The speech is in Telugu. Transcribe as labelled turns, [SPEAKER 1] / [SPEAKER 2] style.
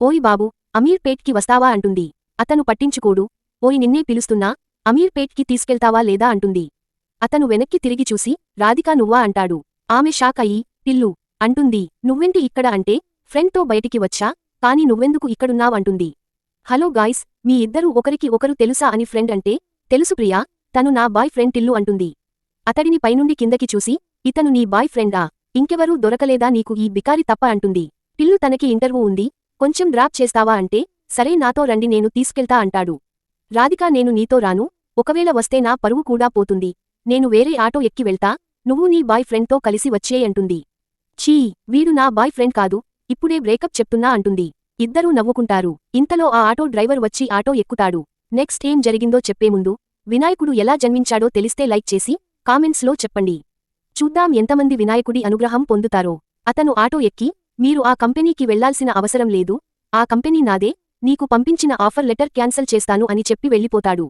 [SPEAKER 1] ఓయ్ బాబు అమీర్ పేట్కి వస్తావా అంటుంది. అతను పట్టించుకోడు. ఓయ్ నిన్నే పిలుస్తున్నా అమీర్ పేట్కి తీసుకెళ్తావా లేదా అంటుంది. అతను వెనక్కి తిరిగి చూసి రాధికా నువ్వా అంటాడు. ఆమె షాక్ అయ్యి పిల్లు అంటుంది. నువ్వెంటి ఇక్కడ అంటే ఫ్రెండ్తో బయటికి వచ్చా కాని నువ్వెందుకు ఇక్కడున్నావంటుంది హలో గాయ్స్ మీ ఇద్దరూ ఒకరికి ఒకరు తెలుసా అని ఫ్రెండ్ అంటే తెలుసు ప్రియా తను నా బాయ్ ఫ్రెండ్ టిల్లు అంటుంది. అతడిని పైనుండి కిందకి చూసి ఇతను నీ బాయ్ ఫ్రెండా ఇంకెవరూ దొరకలేదా నీకు ఈ బికారి తప్ప అంటుంది. టిల్లు తనకి ఇంటర్వ్యూ ఉంది కొంచెం డ్రాప్ చేస్తావా అంటే సరే నాతో రండి నేను తీసుకెళ్తా అంటాడు. రాధికా నేను నీతో రాను ఒకవేళ వస్తే నా పరువు కూడా పోతుంది. నేను వేరే ఆటో ఎక్కి వెళ్తా నువ్వు నీ బాయ్ ఫ్రెండ్తో కలిసి వచ్చేయంటుంది చీ ఛీ వీడు నా బాయ్ ఫ్రెండ్ కాదు ఇప్పుడే బ్రేకప్ చెప్తున్నా అంటుంది. ఇద్దరూ నవ్వుకుంటారు. ఇంతలో ఆ ఆటో డ్రైవర్ వచ్చి ఆటో ఎక్కుతాడు. నెక్స్ట్ ఏం జరిగిందో చెప్పే ముందు వినాయకుడు ఎలా జన్మించాడో తెలిస్తే లైక్ చేసి కామెంట్స్లో చెప్పండి. చూద్దాం ఎంతమంది వినాయకుడి అనుగ్రహం పొందుతారో. అతను ఆటో ఎక్కి మీరు ఆ కంపెనీకి వెళ్ళాల్సిన అవసరం లేదు. ఆ కంపెనీ నాదే. నీకు పంపించిన ఆఫర్ లెటర్ క్యాన్సల్ చేస్తాను అని చెప్పి వెళ్ళిపోతాడు.